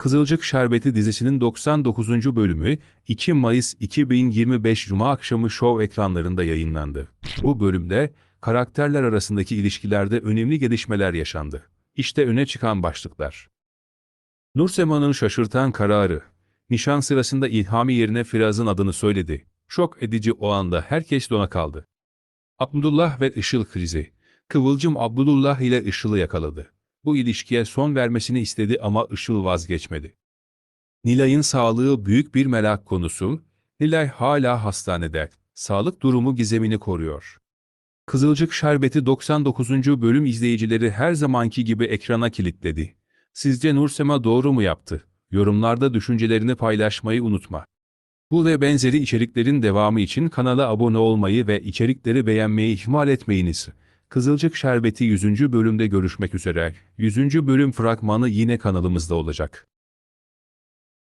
Kızılcık Şerbeti dizisinin 99. bölümü 2 Mayıs 2025 Cuma akşamı şov ekranlarında yayınlandı. Bu bölümde karakterler arasındaki ilişkilerde önemli gelişmeler yaşandı. İşte öne çıkan başlıklar. Nursema'nın şaşırtan kararı. Nişan sırasında İlhami yerine Firaz'ın adını söyledi. Şok edici o anda herkes dona kaldı. Abdullah ve Işıl krizi. Kıvılcım Abdullah ile Işıl'ı yakaladı. Bu ilişkiye son vermesini istedi ama Işıl vazgeçmedi. Nilay'ın sağlığı büyük bir merak konusu. Nilay hala hastanede. Sağlık durumu gizemini koruyor. Kızılcık Şerbeti 99. bölüm izleyicileri her zamanki gibi ekrana kilitledi. Sizce Nursema doğru mu yaptı? Yorumlarda düşüncelerini paylaşmayı unutma. Bu ve benzeri içeriklerin devamı için kanala abone olmayı ve içerikleri beğenmeyi ihmal etmeyiniz. Kızılcık Şerbeti 100. bölümde görüşmek üzere. 100. bölüm fragmanı yine kanalımızda olacak.